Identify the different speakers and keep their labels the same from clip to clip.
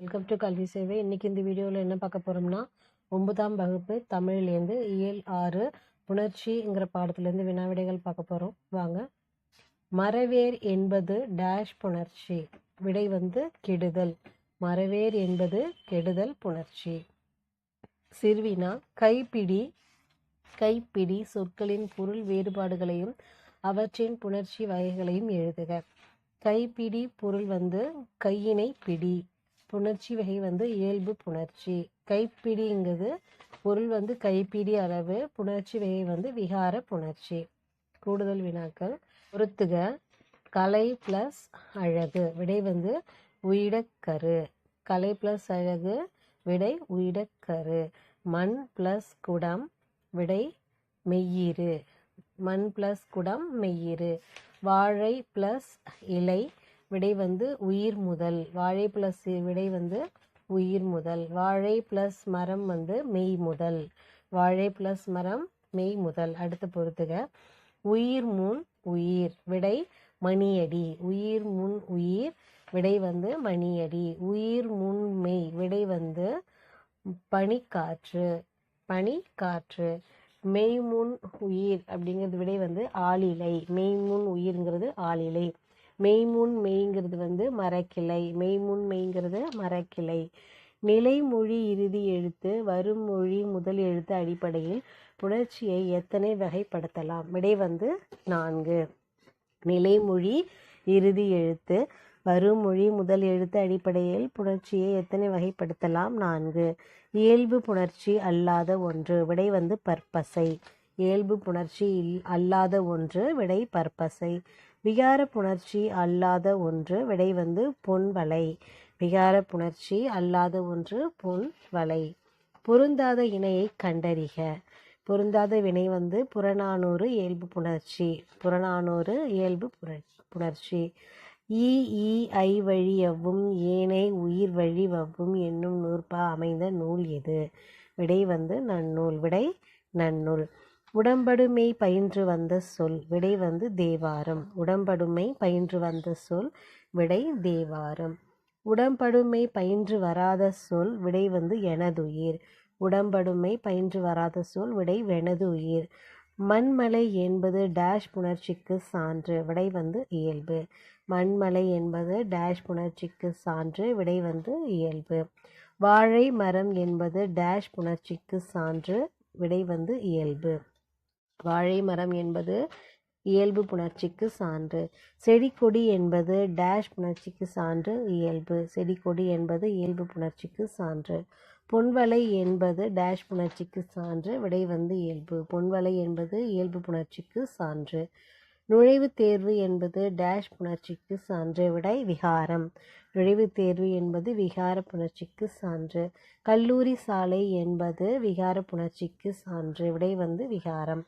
Speaker 1: Welcome to கல்வி சேவை இன்னைக்கு இந்த வீடியோவில் என்ன பார்க்க போகிறோம்னா ஒன்பதாம் வகுப்பு தமிழ்லேருந்து இயல் ஆறு புணர்ச்சிங்கிற பாடத்துலேருந்து வினாவிடைகள் பார்க்க போகிறோம் வாங்க. மரவேர் என்பது டேஷ் புணர்ச்சி. விடை வந்து கெடுதல். மரவேர் என்பது கெடுதல் புணர்ச்சி. சிறுவினா கைப்பிடி கைப்பிடி சொற்களின் பொருள் வேறுபாடுகளையும் அவற்றின் புணர்ச்சி வகைகளையும் எழுதுக. கைப்பிடி பொருள் வந்து கையினை பிடி. புணர்ச்சி வகை வந்து இயல்பு புணர்ச்சி. கைப்பிடிங்கிறது பொருள் வந்து கைப்பிடி அளவு புணர்ச்சி வகை வந்து விகார புணர்ச்சி. கூடுதல் வினாக்கள். பொறுத்துக கலை ப்ளஸ் அழகு. விடை வந்து உயிடக்கரு. கலை ப்ளஸ் அழகு. விடை உயிடக்கரு. மண் ப்ளஸ் குடம். விடை மெய்யிரு. மண் ப்ளஸ் குடம் மெய்யிறு வாழை ப்ளஸ் இலை. விடை வந்து உயிர் முதல். வாழை ப்ளஸ் விடை வந்து உயிர் முதல். வாழை ப்ளஸ் மரம் வந்து மெய் முதல். வாழை ப்ளஸ் மரம் மெய் முதல். அடுத்து பொறுத்துக. உயிர் முன் உயிர் விடை மணியடி. உயிர் முன் உயிர் விடை வந்து மணியடி. உயிர் முன் மெய் விடை வந்து பனிக்காற்று. பனிக்காற்று. மெய்முன் உயிர் அப்படிங்கிறது விடை வந்து ஆளிலை. மெய்முன் உயிர்ங்கிறது ஆளிலை. மெய்முன் மெய்ங்கிறது வந்து மரக்கிளை. மெய்முன் மெய்ங்கிறது மரக்கிளை. நிலைமொழி இறுதி எழுத்து வரும் மொழி முதல் எழுத்து அடிப்படையில் புணர்ச்சியை எத்தனை வகைப்படுத்தலாம்? விடை வந்து நான்கு. நிலைமொழி இறுதி எழுத்து வரும் மொழி முதல் எழுத்து அடிப்படையில் புணர்ச்சியை எத்தனை வகைப்படுத்தலாம்? நான்கு. இயல்பு புணர்ச்சி அல்லாத ஒன்று. விடை வந்து பற்பசை. இயல்பு புணர்ச்சி இல் அல்லாத ஒன்று. விடை பற்பசை. விகார புணர்ச்சி அல்லாத ஒன்று விடை வந்து பொன்வலை விகார புணர்ச்சி அல்லாத ஒன்று பொன் வலை பொருந்தாத இணையை கண்டறிக. பொருந்தாத வினை வந்து புறநானூறு இயல்பு புணர்ச்சி. புறநானூறு இயல்பு புணர்ச்சி. ஈ ஈ ஐ வழி எவ்வும் ஏனை உயிர் வழி வவ்வும் என்னும் நூற்பா அமைந்த நூல் எது? விடை வந்து நன்னூல். விடை நன்னூல். உடம்படுமை பயின்று வந்த சொல் விடை வந்து தேவாரம். உடம்படுமை பயின்று வந்த சொல் விடை தேவாரம். உடம்படுமை பயின்று வராத சொல் விடை வந்து எனதுயிர். உடம்படுமை பயின்று வராத சொல் விடை வெனதுயிர். மண்மலை என்பது டேஷ் புணர்ச்சிக்கு சான்று விடை வந்து இயல்பு. மண்மலை என்பது டேஷ் புணர்ச்சிக்கு சான்று விடை வந்து இயல்பு. வாழை மரம் என்பது டேஷ் புணர்ச்சிக்கு சான்று விடை வந்து இயல்பு. வாழை மரம் என்பது இயல்பு புணர்ச்சிக்கு சான்று. செடிக்கொடி என்பது டேஷ் புணர்ச்சிக்கு சான்று இயல்பு. செடிக்கொடி என்பது இயல்பு புணர்ச்சிக்கு சான்று. பொன்வலை என்பது டேஷ் புணர்ச்சிக்கு சான்று விடை வந்து இயல்பு. பொன்வலை என்பது இயல்பு புணர்ச்சிக்கு சான்று. நுழைவுத் தேர்வு என்பது டேஷ் புணர்ச்சிக்கு சான்று விடை விகாரம். நுழைவுத் தேர்வு என்பது விகார புணர்ச்சிக்கு சான்று. கல்லூரி சாலை என்பது விகார புணர்ச்சிக்கு சான்று விடை வந்து விகாரம்.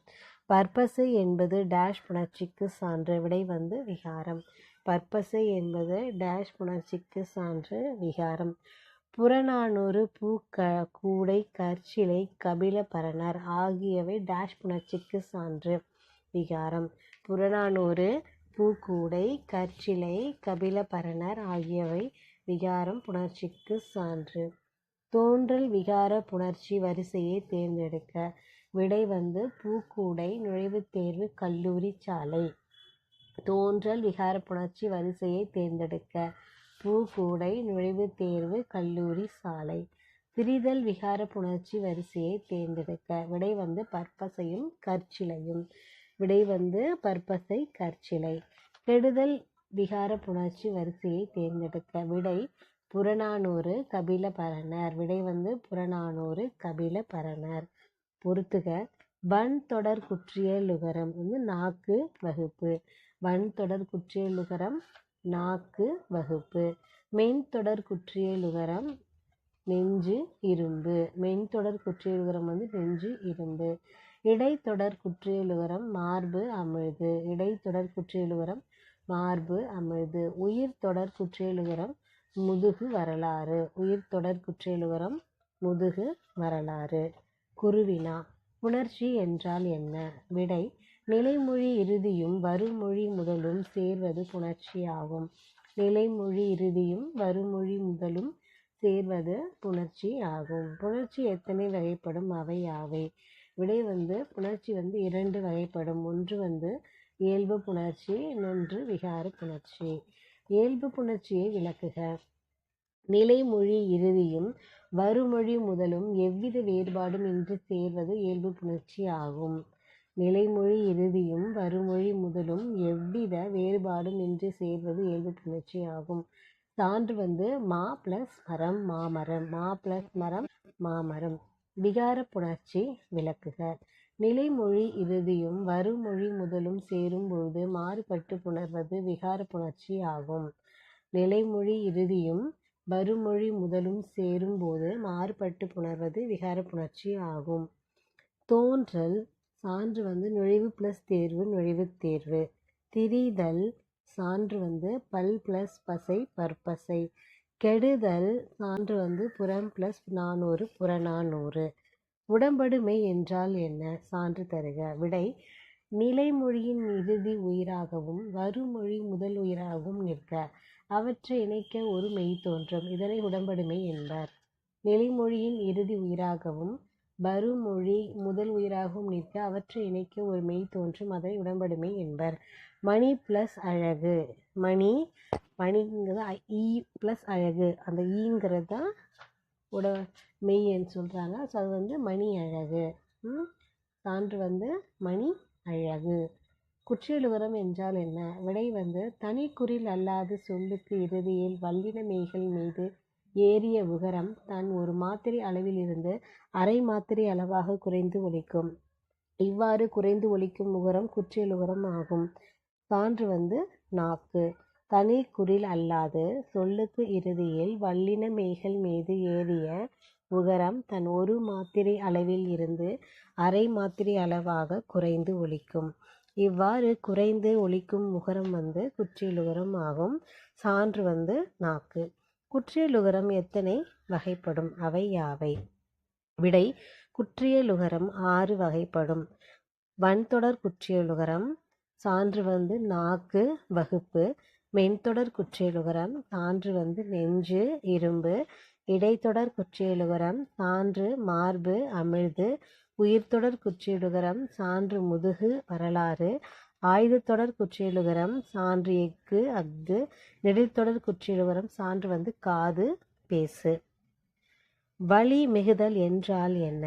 Speaker 1: பர்பஸு என்பது டேஷ் புணர்ச்சிக்கு சான்று விடை வந்து விகாரம். பர்பஸு என்பது டேஷ் புணர்ச்சிக்கு சான்று விகாரம். புறநானூறு பூ க கூடை கற்சிலை கபில பரணர் ஆகியவை டேஷ் புணர்ச்சிக்கு சான்று விகாரம். புறநானூறு பூக்கூடை கற்சிலை கபிலபரணர் ஆகியவை விகாரம் புணர்ச்சிக்கு சான்று. தோன்றல் விகார புணர்ச்சி வரிசையை தேர்ந்தெடுக்க விடை வந்து பூக்கூடை நுழைவுத் தேர்வு கல்லூரி சாலை. தோன்றல் விகார புணர்ச்சி வரிசையை தேர்ந்தெடுக்க பூக்கூடை நுழைவுத் தேர்வு கல்லூரி சாலை. திரிதல் விகார புணர்ச்சி வரிசையை தேர்ந்தெடுக்க விடை வந்து பற்பசையும் கற்சிலையும். விடை வந்து பற்பசை கற்சிலை. கெடுதல் விகார புணர்ச்சி வரிசையை தேர்ந்தெடுக்க விடை புறநானூறு கபில பரணர். விடை வந்து புறநானூறு கபில பரணர். பொறுத்துக வன் தொடர் குற்றியலுகரம் வந்து நாக்கு வகுப்பு. வன் தொடர் குற்றியலுகரம் நாக்கு வகுப்பு. மென்தொடர் குற்றியலுகரம் நெஞ்சு இரும்பு. மென்தொடர் குற்றியலுகரம் வந்து நெஞ்சு இரும்பு. இடைத்தொடர் குற்றியலுகரம் மார்பு அமிழ்து. இடைத்தொடர் குற்றியலுகரம் மார்பு அமிழ்து. உயிர் தொடர் குற்றியலுகரம் முதுகு வரலாறு. உயிர் தொடர் குற்றியலுகரம் முதுகு வரலாறு. குருவினா புணர்ச்சி என்றால் என்ன? விடை நிலைமொழி இறுதியும் வருமொழி முதலும் சேர்வது புணர்ச்சியாகும் நிலைமொழி இறுதியும் வருமொழி முதலும் சேர்வது புணர்ச்சி ஆகும். புணர்ச்சி எத்தனை வகைப்படும்? அவை யாவை விடை வந்து புணர்ச்சி வந்து இரண்டு வகைப்படும். ஒன்று வந்து இயல்பு புணர்ச்சி இன்னொன்று விகார புணர்ச்சி. இயல்பு புணர்ச்சியை விளக்குக. நிலைமொழி இறுதியும் வருமொழி முதலும் எவ்வித வேறுபாடும் இன்றி சேர்வது இயல்பு புணர்ச்சி ஆகும். நிலைமொழி இறுதியும் வருமொழி முதலும் எவ்வித வேறுபாடும் இன்றி சேர்வது இயல்பு புணர்ச்சி ஆகும். சான்று வந்து மா பிளஸ் மரம் மாமரம். மா பிளஸ் மரம் மாமரம். விகார புணர்ச்சி விளக்குக. நிலைமொழி இறுதியும் வருமொழி முதலும் சேரும் பொழுது மாறுபட்டு புணர்வது விகார புணர்ச்சி ஆகும். நிலைமொழி இறுதியும் வருமொழி முதலும் சேரும் போது மாறுபட்டு புணர்வது விகார புணர்ச்சி ஆகும். தோன்றல் சான்று வந்து நுழைவு ப்ளஸ் தேர்வு நுழைவு தேர்வு. திரிதல் சான்று வந்து பல் ப்ளஸ் பசை பற்பசை. கெடுதல் சான்று வந்து புறம் ப்ளஸ் நானூறு புறநானூறு. உடம்படுமை என்றால் என்ன? சான்று தருக. விடை நிலைமொழியின் இறுதி உயிராகவும் வருமொழி முதல் உயிராகவும் நிற்க. அவற்றை இணைக்க ஒரு மெய் தோன்றும். இதனை உடம்படுமை என்பர். நிலைமொழியின் இறுதி உயிராகவும் வருமொழி முதல் உயிராகவும் நிற்க அவற்றை இணைக்க ஒரு மெய் தோன்றும் அதை உடம்படுமை என்பர். மணி ப்ளஸ் அழகு. மணி மணிங்கிறது ஐ- ஈ ப்ளஸ் அழகு. அந்த ஈங்கிறது தான் உட மெய்ன்னு சொல்கிறாங்க ஸோ அது வந்து மணி அழகு. சான்று வந்து மணி அழகு. குற்றியலுகரம் என்றால் என்ன? விடை வந்து தனி தனிக்குறில் அல்லாது சொல்லுக்கு இறுதியில் வல்லின மெய்கள் மீது ஏறிய உகரம் தான் ஒரு மாத்திரை அளவிலிருந்து அரை மாத்திரை அளவாக குறைந்து ஒலிக்கும். இவ்வாறு குறைந்து ஒலிக்கும் உகரம் குற்றியலுகரம் ஆகும். சான்று வந்து நாக்கு. தனி குரில் அல்லாது சொல்லுக்கு இறுதியில் வல்லின மெய்கள் மீது ஏறிய உகரம் தன் ஒரு மாத்திரை அளவில் இருந்து அரை மாத்திரை அளவாக குறைந்து ஒலிக்கும். இவ்வாறு குறைந்து ஒலிக்கும் உகரம் வந்து குற்றியலுகரம் ஆகும். சான்று வந்து நாக்கு. குற்றியலுகரம் எத்தனை வகைப்படும்? அவை யாவை? விடை குற்றியலுகரம் ஆறு வகைப்படும். வன்தொடர் குற்றியலுகரம் சான்று வந்து நாக்கு வகுப்பு. மென்தொடர் குற்றியலுகரம் சான்று வந்து நெஞ்சு இரும்பு. இடைத்தொடர் குற்றியலுகரம் சான்று மார்பு அமிழ்து. உயிர்த்தொடர் குற்றியலுகரம் சான்று முதுகு வரலாறு. ஆயுதத்தொடர் குற்றியலுகரம் சான்று எக்கு அஃது. நெடில்தொடர் குற்றியலுகரம் சான்று வந்து காது பேசு. வலி மிகுதல் என்றால் என்ன?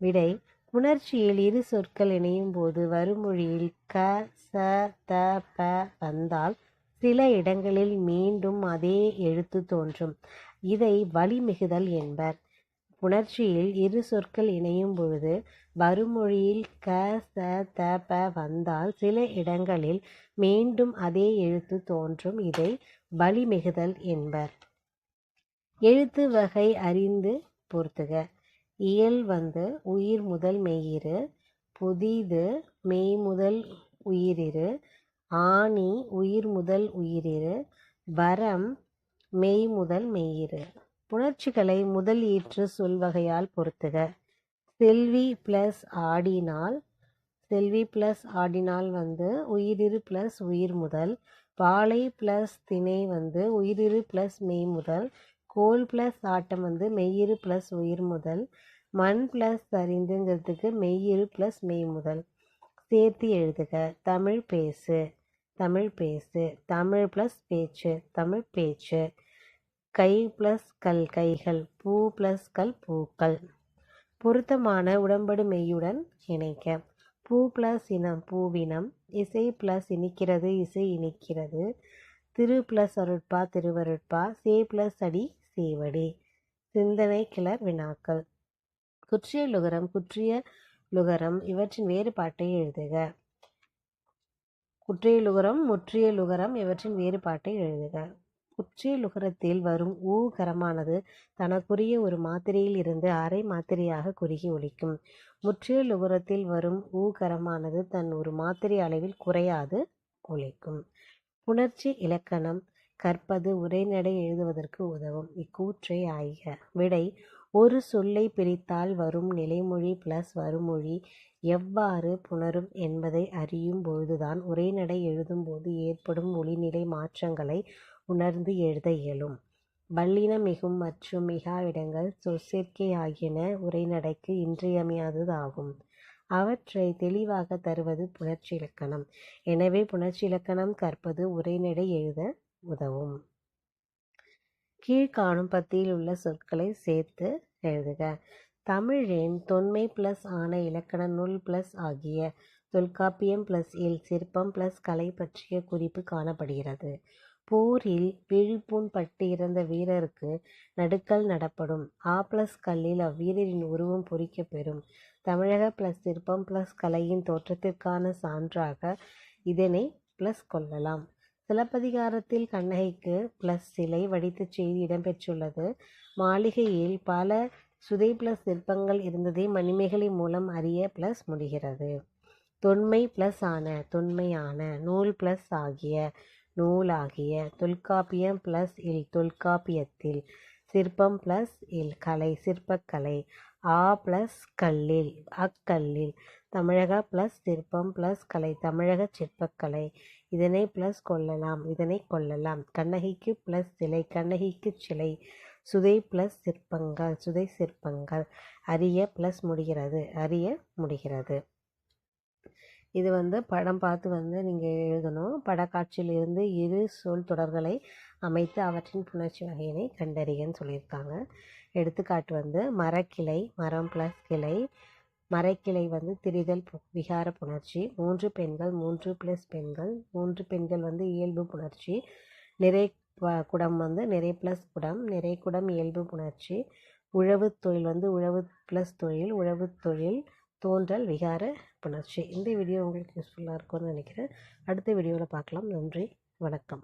Speaker 1: விடை உணர்ச்சியில் இரு சொற்கள் இணையும் போது வருமொழியில் க ச த ப வந்தால் சில இடங்களில் மீண்டும் அதே எழுத்து தோன்றும். இதை வலிமிகுதல் என்பர். உணர்ச்சியில் இரு சொற்கள் இணையும் பொழுது வருமொழியில் க ச த ப வந்தால் சில இடங்களில் மீண்டும் அதே எழுத்து தோன்றும். இதை வழிமிகுதல் என்பர். எழுத்து வகை அறிந்து பொறுத்துக இயல் வந்து உயிர் முதல் மெய்யிரு புதிது மெய் முதல் உயிரிரு ஆணி உயிர் முதல் உயிரிரு வரம் மெய் முதல் மெய்யிரு. புணர்ச்சிகளை முதல் ஈற்று சொல்வகையால் பொறுத்துக செல்வி ப்ளஸ் ஆடினால் செல்வி ப்ளஸ் ஆடினால் வந்து உயிரிரு ப்ளஸ் உயிர் முதல் பாலை ப்ளஸ் திணை வந்து உயிரிரு ப்ளஸ் மெய் முதல் கோல் ப்ளஸ் ஆட்டம் வந்து மெய்யிரு ப்ளஸ் உயிர் முதல் மண் ப்ளஸ் சரிந்துங்கிறதுக்கு மெய்யிரு ப்ளஸ் மெய் முதல். சேர்த்து எழுதுக. தமிழ் பேசு. தமிழ் பேசு. தமிழ் ப்ளஸ் பேச்சு. தமிழ் பேச்சு. கை ப்ளஸ் கல் கைகள் பூ ப்ளஸ் கல் பூக்கள். பொருத்தமான உடம்படு மெய்யுடன் இணைக்க. பூ ப்ளஸ் இனம் பூவினம். இசை ப்ளஸ் இனிக்கிறது இசை இனிக்கிறது. திரு ப்ளஸ் அருட்பா திருவருட்பா. சே ப்ளஸ் அடி சேவடி. சிந்தனை கிளர் வினாக்கள். குற்றிய லுகரம் குற்றிய லுகரம் இவற்றின் வேறுபாட்டை எழுதுக. குற்றிய லுகரம் முற்றிய லுகரம் இவற்றின் வேறுபாட்டை எழுதுக. குற்றியலுகரத்தில் வரும் ஊ கரமானது தனக்குரிய ஒரு மாத்திரையில் இருந்து அரை மாத்திரையாக குறுகி ஒழிக்கும் முற்றிய லுகரத்தில் வரும் ஊ கரமானது தன் ஒரு மாத்திரை அளவில் குறையாது ஒழிக்கும் புணர்ச்சி இலக்கணம் கற்பது உரைநடை எழுதுவதற்கு உதவும். இக்கூற்றை ஆய்க. விடை ஒரு சொல்லை பிரித்தால் வரும் நிலைமொழி பிளஸ் வருமொழி எவ்வாறு புணரும் என்பதை அறியும் பொழுதுதான் உரைநடை எழுதும்போது ஏற்படும் ஒளிநிலை மாற்றங்களை உணர்ந்து எழுத இயலும். வல்லின மிகும் மற்றும் மிகாவிடங்கள் சொற்சேர்க்கை ஆகியன உரைநடைக்கு இன்றியமையாததாகும். அவற்றை தெளிவாக தருவது புணர்ச்சி இலக்கணம். எனவே புணர்ச்சி இலக்கணம் கற்பது உரைநடை எழுத உதவும். கீழ்காணும் பத்தியில் உள்ள சொற்களை சேர்த்து எழுதுக. தமிழின் தொன்மை பிளஸ் ஆன இலக்கண நூல் பிளஸ் ஆகிய தொல்காப்பியம் பிளஸ் இல் சிற்பம் பிளஸ் கலை பற்றிய குறிப்பு காணப்படுகிறது. போரில் விழிப்பூன் பட்டு இறந்த வீரருக்கு நடுக்கல் நடப்படும். ஆ பிளஸ் கல்லில் அவ்வீரரின் உருவம் பொறிக்கப்பெறும் தமிழக பிளஸ் சிற்பம் பிளஸ் கலையின் தோற்றத்திற்கான சான்றாக இதனை பிளஸ் கொள்ளலாம். சிலப்பதிகாரத்தில் கண்ணகைக்கு பிளஸ் சிலை வடித்த செய்தி இடம்பெற்றுள்ளது. மாளிகையில் பல சுதை பிளஸ் சிற்பங்கள் இருந்ததை மணிமேகலை மூலம் அறிய பிளஸ் முடிகிறது. தொன்மை பிளஸ் ஆன தொன்மையான நூல் பிளஸ் ஆகிய நூலாகிய தொல்காப்பியம் பிளஸ் இல் தொல்காப்பியத்தில் சிற்பம் பிளஸ் இல் கலை சிற்பக்கலை ஆ பிளஸ் கல்லில் அக்கல்லில் தமிழக பிளஸ் சிற்பம் பிளஸ் கலை தமிழக சிற்பக்கலை இதனை பிளஸ் கொள்ளலாம் இதனை கொள்ளலாம். கண்ணகிக்கு பிளஸ் சிலை கண்ணகிக்கு சிலை சுதை பிளஸ் சிற்பங்கள் சுதை சிற்பங்கள் அறிய பிளஸ் முடிகிறது அறிய முடிகிறது. இது வந்து படம் பார்த்து வந்து நீங்கள் எழுதணும். படக்காட்சியிலிருந்து இரு சொல் தொடர்களை அமைத்து அவற்றின் புணர்ச்சி வகையினை கண்டறியன்னு சொல்லியிருக்காங்க. எடுத்துக்காட்டு வந்து மரக்கிளை மரம் ப்ளஸ் கிளை. மரக்கிளை வந்து திரிதல் பு- விகார புணர்ச்சி. மூன்று பெண்கள் மூன்று ப்ளஸ் பெண்கள். மூன்று பெண்கள் வந்து இயல்பு புணர்ச்சி. நிறை குடம் வந்து நிறை ப்ளஸ் குடம். நிறை குடம் இயல்பு புணர்ச்சி. உழவு தொழில் வந்து உழவு ப்ளஸ் தொழில். உழவு தொழில் தோன்றல் விகார புணர்ச்சி. இந்த வீடியோ உங்களுக்கு யூஸ்ஃபுல்லாக இருக்கும்னு நினைக்கிறேன். அடுத்த வீடியோவில் பார்க்கலாம். நன்றி. வணக்கம்.